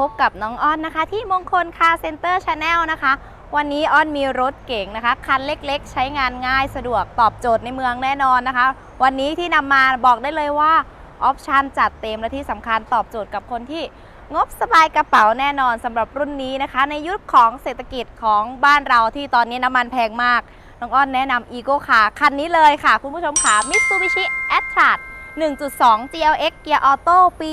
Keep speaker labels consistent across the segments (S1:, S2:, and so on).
S1: พบกับน้องอ้อนนะคะ ที่มงคลคาร์เซ็นเตอร์ชาแนลนะคะ วันนี้อ้อนมีรถเก๋งนะคะ คันเล็กๆ ใช้งานง่ายสะดวกตอบโจทย์ในเมืองแน่นอนนะคะ วันนี้ที่นำมาบอกได้เลยว่าออปชันจัดเต็มและที่สำคัญตอบโจทย์กับคนที่งบสบายกระเป๋าแน่นอนสำหรับรุ่นนี้นะคะ ในยุคของเศรษฐกิจของบ้านเราที่ตอนนี้น้ำมันแพงมากน้องอ้อนแนะนำ Ego Car คันนี้เลยค่ะ คุณผู้ชมค่ะ Mitsubishi a t r a 1.2 GLX เกียร์ออโต้ปี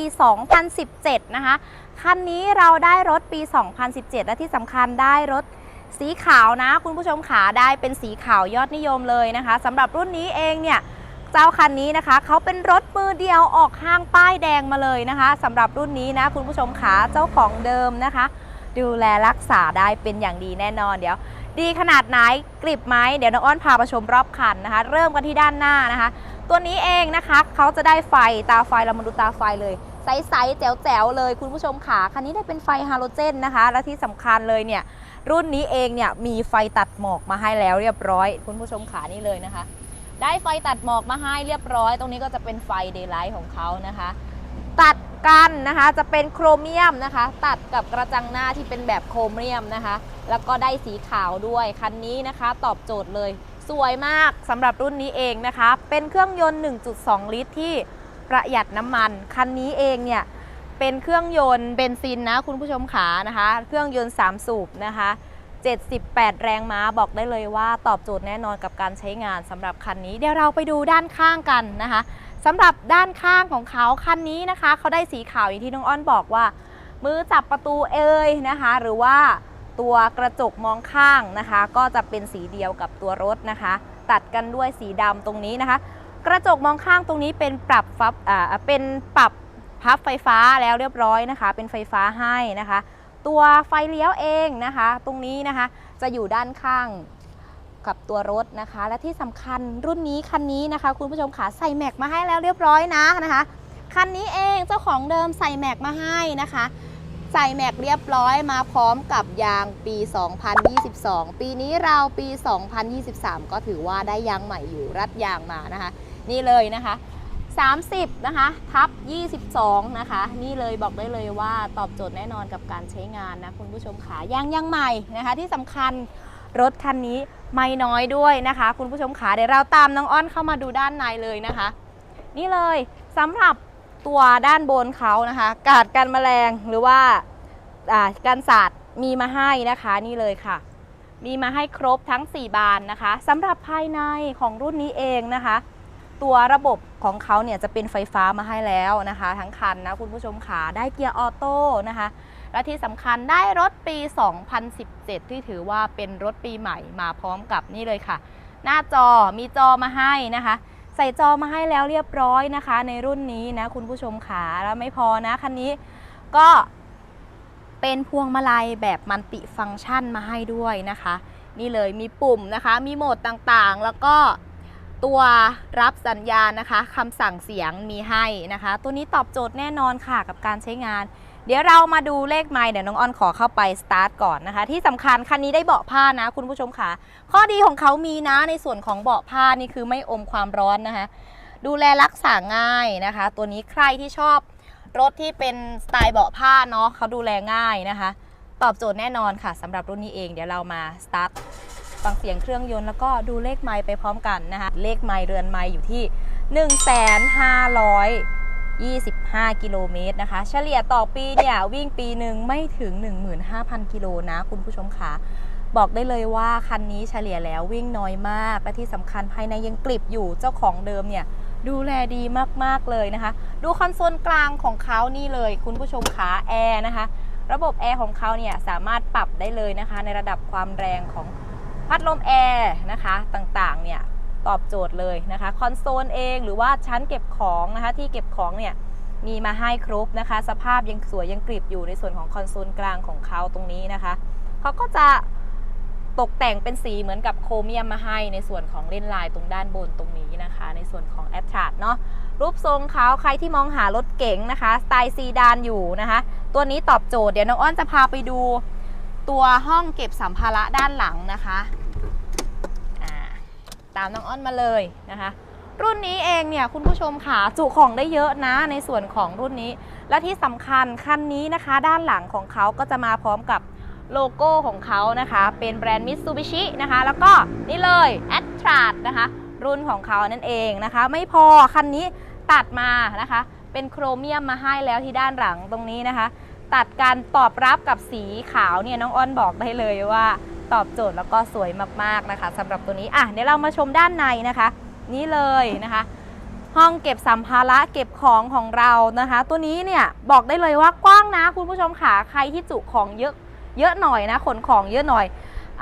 S1: 2017 นะคะ คันนี้เราได้รถปี 2017 และที่สำคัญได้รถสีขาวนะ คุณผู้ชมขาได้เป็นสีขาวยอดนิยมเลยนะคะสำหรับรุ่นนี้เองเนี่ยเจ้าคันนี้นะคะเขาเป็นรถมือเดียวออกห้างป้ายแดงมาเลยนะคะสำหรับรุ่นนี้นะคุณผู้ชมขาเจ้าของเดิมนะคะ ดูแลรักษาได้เป็นอย่างดีแน่นอนเดี๋ยว ดีขนาดไหนกริบไหมเดี๋ยวน้องอ้อนพาไปชมรอบคันนะคะ เริ่มกันที่ด้านหน้านะคะ ตัวนี้เองนะคะเขาจะได้ไฟตาไฟเรามาดูตาไฟเลย ใสๆแจ๋วๆเลยคุณผู้ชมขาคันนี้ได้เป็นไฟฮาโลเจนนะคะ และที่สำคัญเลยเนี่ยรุ่นนี้เองเนี่ยมีไฟตัดหมอกมาให้แล้วเรียบร้อย คุณผู้ชมขานี่เลยนะคะ ได้ไฟตัดหมอกมาให้เรียบร้อย ตรงนี้ก็จะเป็นไฟเดย์ไลท์ของเขานะคะ ตัดกันนะคะจะเป็นโครเมียมนะคะ ตัดกับกระจังหน้าที่เป็นแบบโครเมียมนะคะ แล้วก็ได้สีขาวด้วยคันนี้นะคะ ตอบโจทย์เลย สวยมากสำหรับรุ่นนี้เองนะคะ เป็นเครื่องยนต์ 1.2 ลิตรที่ ประหยัดน้ำมัน คันนี้เองเนี่ยเป็นเครื่องยนต์เบนซินนะคุณผู้ชมขานะคะ เครื่องยนต์ 3 สูบนะคะ 78 แรงม้าบอกได้เลยว่าตอบโจทย์แน่นอนกับการใช้งานสำหรับคันนี้ เดี๋ยวเราไปดูด้านข้างกันนะคะสำหรับด้านข้างของเขาคันนี้นะคะ เขาได้สีขาวอย่างที่น้องอ้อนบอกว่า มือจับประตูเอ่ยนะคะ หรือว่าตัวกระจกมองข้างนะคะ ก็จะเป็นสีเดียวกับตัวรถนะคะ ตัดกันด้วยสีดำตรงนี้นะคะ กระจกมองข้างตรงนี้เป็นปรับฟับอ่าเป็นปรับพับไฟฟ้าแล้วเรียบร้อยนะคะ เป็นไฟฟ้าให้นะคะ ตัวไฟเลี้ยวเองนะคะ ตรงนี้นะคะจะอยู่ด้านข้างกับตัวรถนะคะ และที่สำคัญรุ่นนี้คันนี้นะคะ คุณผู้ชมขาใส่แม็กมาให้แล้วเรียบร้อยนะนะคะคันนี้เองเจ้าของเดิมใส่แม็กมาให้นะคะ ใส่แม็กเรียบร้อยมาพร้อมกับยางปี 2022 ปีนี้เราปี 2023 ก็ถือว่าได้ยางใหม่อยู่รัดยางมานะคะ นี่เลยนะคะ 30นะคะทับ 22 นะคะ นี่เลยบอกได้เลยว่าตอบโจทย์แน่นอนกับการใช้งานนะคุณผู้ชมขายางยางใหม่นะคะ ที่สำคัญรถคันนี้ไม่น้อยด้วยนะคะ คุณผู้ชมขาเดี๋ยวเราตามน้องอ้อนเข้ามาดูด้านในเลยนะคะ นี่เลยสำหรับตัวด้านบนเขานะคะ กาดกันแมลงหรือว่าอ่ากันศาสตร์มีมาให้นะคะนี่เลยค่ะ มีมาให้ครบทั้ง 4 บานนะคะสำหรับภายในของรุ่นนี้เองนะคะ ตัวระบบของเขาเนี่ยจะเป็นไฟฟ้ามาให้แล้วนะคะ ทั้งคันนะคุณผู้ชมขาได้เกียร์ออโต้นะคะ และที่สำคัญได้รถปี 2017 ที่ถือว่าเป็นรถปีใหม่มาพร้อมกับนี่เลยค่ะ หน้าจอมีจอมาให้นะคะ ใส่จอมาให้แล้วเรียบร้อยนะคะ ในรุ่นนี้นะคุณผู้ชมขาแล้วไม่พอนะคันนี้ก็เป็นพวงมาลัยแบบมัลติฟังก์ชันมาให้ด้วยนะคะ นี่เลยมีปุ่มนะคะ มีโหมดต่างๆ แล้วก็ ตัวรับสัญญาณนะคะคำสั่งเสียงมีให้นะคะ ตัวนี้ตอบโจทย์แน่นอนค่ะกับการใช้งาน เดี๋ยวเรามาดูเลขไมล์เดี๋ยวน้องออนขอเข้าไปสตาร์ทก่อนนะคะ ที่สำคัญคันนี้ได้เบาะผ้านะคุณผู้ชมค่ะ ข้อดีของเขามีนะในส่วนของเบาะผ้านี่คือไม่อมความร้อนนะคะ ดูแลรักษาง่ายนะคะ ตัวนี้ใครที่ชอบรถที่เป็นสไตล์เบาะผ้าเนาะเขาดูแลง่ายนะคะ ตอบโจทย์แน่นอนค่ะสำหรับรุ่นนี้เองเดี๋ยวเรามาสตาร์ท ฟังเสียงเครื่องยนต์แล้วก็ดูเลขไมล์ไปพร้อมกันนะคะ เลขไมล์เรือนไมล์อยู่ที่ 1,525 กิโลเมตรนะคะ เฉลี่ยต่อปีเนี่ย วิ่งปีหนึ่งไม่ถึง 15,000 กิโลนะคุณผู้ชมค่ะบอกได้เลยว่าคันนี้เฉลี่ยแล้ววิ่งน้อยมาก และที่สำคัญภายในยังกลิบอยู่เจ้าของเดิมเนี่ยดูแลดีมากๆเลยนะคะ ดูคอนโซลกลางของเขานี่เลยคุณผู้ชมขาแอร์นะคะ ระบบแอร์ของเขาเนี่ยสามารถปรับได้เลยนะคะ ในระดับความแรงของ พัดลมแอร์นะคะต่างๆเนี่ยตอบโจทย์เลยนะคะคอนโซลเองหรือว่าชั้นเก็บของนะคะที่เก็บของเนี่ยมีมาให้ครบนะคะ สภาพยังสวยยังกริบอยู่ในส่วนของคอนโซลกลางของเขาตรงนี้นะคะเขาก็จะตกแต่งเป็นสีเหมือนกับโครเมียมมาให้ในส่วนของเล่นลายตรงด้านบนตรงนี้นะคะ ในส่วนของแอ t ทร t เนาะรูปทรงเขาใครที่มองหารถเก๋งนะคะ สไตล์ซีดานอยู่นะคะ ตัวนี้ตอบโจทย์เดี๋ยวน้องอ้อนจะพาไปดู ตัวห้องเก็บสัมภาระด้านหลังนะคะตามน้องอ้อนมาเลยนะคะ รุ่นนี้เองเนี่ยคุณผู้ชมค่ะจุของได้เยอะนะในส่วนของรุ่นนี้ และที่สำคัญคันนี้นะคะ ด้านหลังของเขาก็จะมาพร้อมกับโลโก้ของเขานะคะ เป็นแบรนด์มิตซูบิชินะคะ แล้วก็นี่เลย a t r a s นะคะ รุ่นของเขานั่นเองนะคะ ไม่พอคันนี้ตัดมานะคะ เป็นโครเมียมมาให้แล้วที่ด้านหลังตรงนี้นะคะ ตัดการตอบรับกับสีขาวเนี่ยน้องอ้อนบอกได้เลยว่าตอบโจทย์แล้วก็สวยมากๆนะคะสำหรับตัวนี้อะเดี๋ยวเรามาชมด้านในนะคะ นี่เลยนะคะ ห้องเก็บสัมภาระเก็บของของเรานะคะ ตัวนี้เนี่ยบอกได้เลยว่ากว้างนะคุณผู้ชมค่ะใครที่จุของเยอะเยอะหน่อยนะขนของเยอะหน่อย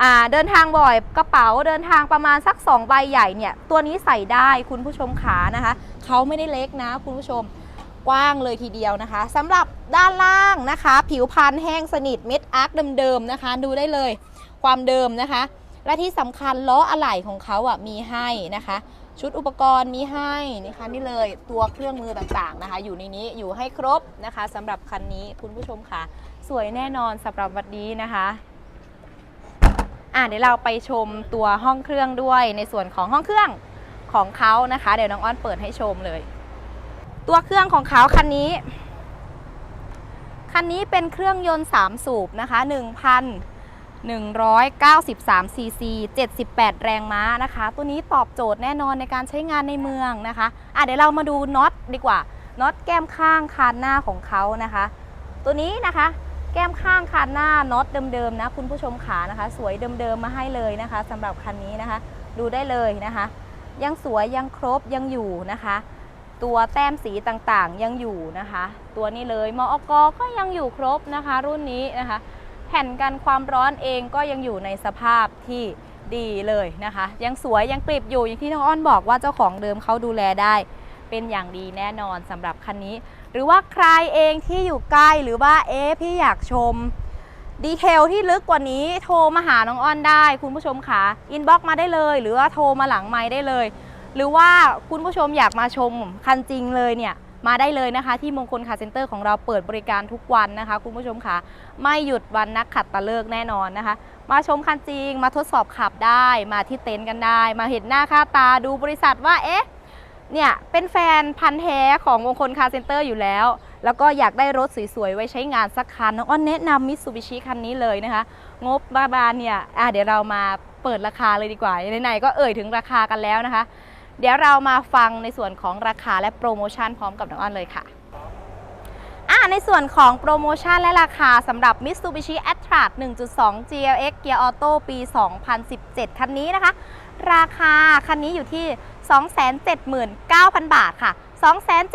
S1: อ่าเดินทางบ่อยกระเป๋าเดินทางประมาณสัก2ใบใหญ่เนี่ยตัวนี้ใส่ได้คุณผู้ชมขานะคะเขาไม่ได้เล็กนะคุณผู้ชม กว้างเลยทีเดียวนะคะสำหรับด้านล่างนะคะ ผิวพันธ์แห้งสนิทเม็ดอาร์คเดิมๆนะคะ ดูได้เลยความเดิมนะคะ และที่สำคัญล้ออะไหล่ของเขาอะมีให้นะคะ ชุดอุปกรณ์มีให้นะคะนี่เลยตัวเครื่องมือต่างๆนะคะ อยู่ในนี้อยู่ให้ครบนะคะสำหรับคันนี้คุณผู้ชมค่ะ สวยแน่นอนสำหรับวันนี้นะคะอะเดี๋ยวเราไปชมตัวห้องเครื่องด้วยในส่วนของห้องเครื่องของเขานะคะ เดี๋ยวน้องอ้อนเปิดให้ชมเลย ตัวเครื่องของเขาคันนี้ คันนี้เป็นเครื่องยนต์ 3 สูบนะคะ1,193ซีซี78 แรงม้านะคะ ตัวนี้ตอบโจทย์แน่นอนในการใช้งานในเมืองนะคะอะเดี๋ยวเรามาดูน็อตดีกว่าน็อตแก้มข้างคานหน้าของเขานะคะ ตัวนี้นะคะแก้มข้างคานหน้าน็อตเดิมๆนะคุณผู้ชมขานะคะ สวยเดิมๆมาให้เลยนะคะสำหรับคันนี้นะคะ ดูได้เลยนะคะ ยังสวยยังครบยังอยู่นะคะ ตัวแต้มสีต่างๆ ยังอยู่นะคะ ตัวนี้เลยมอกก็ยังอยู่ครบนะคะ รุ่นนี้นะคะ แผ่นกันความร้อนเองก็ยังอยู่ในสภาพที่ดีเลยนะคะ ยังสวยยังกริบอยู่อย่างที่น้องอ้อนบอกว่าเจ้าของเดิมเขาดูแลได้เป็นอย่างดีแน่นอนสำหรับคันนี้ หรือว่าใครเองที่อยู่ใกล้หรือว่าเอ๊ะพี่อยากชมดีเทลที่ลึกกว่านี้โทรมาหาน้องอ้อนได้ คุณผู้ชมค่ะอินบ็อกมาได้เลย หรือว่าโทรมาหลังไม้ได้เลย หรือว่าคุณผู้ชมอยากมาชมคันจริงเลยเนี่ยมาได้เลยนะคะ ที่มงคลคาร์เซ็นเตอร์ของเราเปิดบริการทุกวันนะคะ คุณผู้ชมคะไม่หยุดวันนักขัดตะเลิกแน่นอนนะคะ มาชมคันจริง มาทดสอบขับได้มาที่เต็นท์กันได้ มาเห็นหน้าค่าตาดูบริษัทว่าเอ๊ะเนี่ยเป็นแฟนพันธ์แท้ของมงคลคาร์เซ็นเตอร์อยู่แล้ว แล้วก็อยากได้รถสวยๆ ไว้ใช้งานสักคันน้องอ้อนแนะนำมิตซูบิชิคันนี้เลยนะคะ งบบาบานเนี่ยอะเดี๋ยวเรามาเปิดราคาเลยดีกว่าไหนๆก็เอ่ยถึงราคากันแล้วนะคะ เดี๋ยวเรามาฟังในส่วนของราคาและโปรโมชั่นพร้อมกับน้องอ้อนเลยค่ะอ่าในส่วนของโปรโมชั่นและราคาสำหรับ Mitsubishi a t t r a 1.2 GLX Gear Auto ปี 2017 คันนี้นะคะ ราคาคันนี้อยู่ที่ 279,000 บาทค่ะ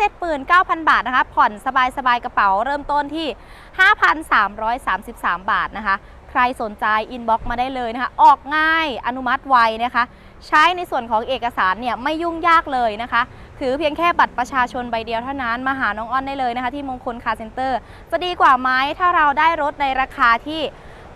S1: 279,000 บาทนะคะ ผ่อนสบายๆกระเป๋าเริ่มต้นที่ 5,333 บาทนะคะ ใครสนใจอินบ็อกมาได้เลยนะคะ ออกง่ายอนุมัติไวนะคะ ใช้ในส่วนของเอกสารเนี่ยไม่ยุ่งยากเลยนะคะ ถือเพียงแค่บัตรประชาชนใบเดียวเท่านั้น มาหาน้องอ้อนได้เลยนะคะที่มงคลคาร์เซ็นเตอร์ จะดีกว่าไหมถ้าเราได้รถในราคาที่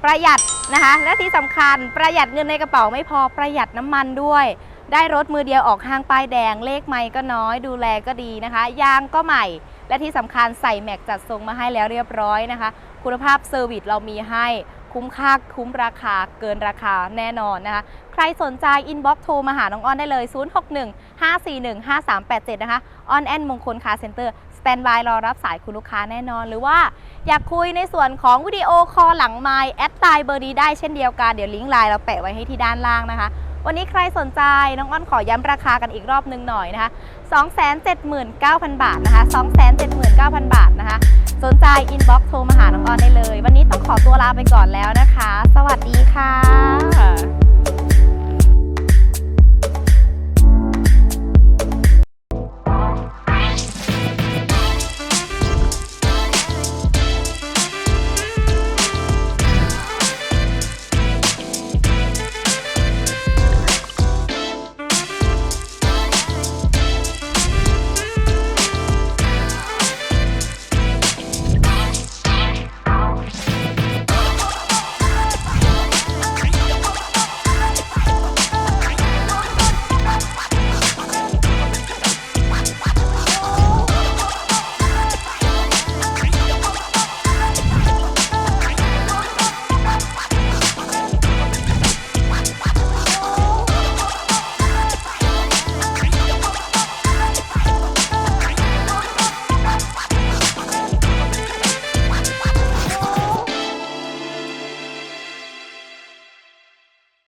S1: ประหยัดนะคะ และที่สำคัญประหยัดเงินในกระเป๋าไม่พอประหยัดน้ำมันด้วย ได้รถมือเดียวออกห้างป้ายแดงเลขไม่ก็น้อย ดูแลก็ดีนะคะ ยางก็ใหม่ และที่สำคัญใส่แม็กจัดทรงมาให้แล้วเรียบร้อยนะคะ คุณภาพเซอร์วิสเรามีให้ คุ้มค่าคุ้มราคาเกินราคาแน่นอนนะคะ ใครสนใจอินบ็อกโทรมาหาน้องอ้อนได้เลย 061 541 5387 นะคะออนแอนมงคลคาเซ็นเตอร์สแตนบายรอรับสายคุณลูกค้าแน่นอน หรือว่าอยากคุยในส่วนของวิดีโอคอลหลังไมค์แอดไลน์เบอร์นี้ได้เช่นเดียวกัน เดี๋ยวลิงก์ไลน์เราแปะไว้ให้ที่ด้านล่างนะคะ วันนี้ใครสนใจน้องอ้อนขอย้ำราคากันอีกรอบนึงหน่อยนะคะ 279,000 บาทนะคะ 279,000 บาทนะคะ สนใจอินบ็อกซ์โทรมาหาน้องอ้อนได้เลย วันนี้ต้องขอตัวลาไปก่อนแล้วนะคะ สวัสดีค่ะ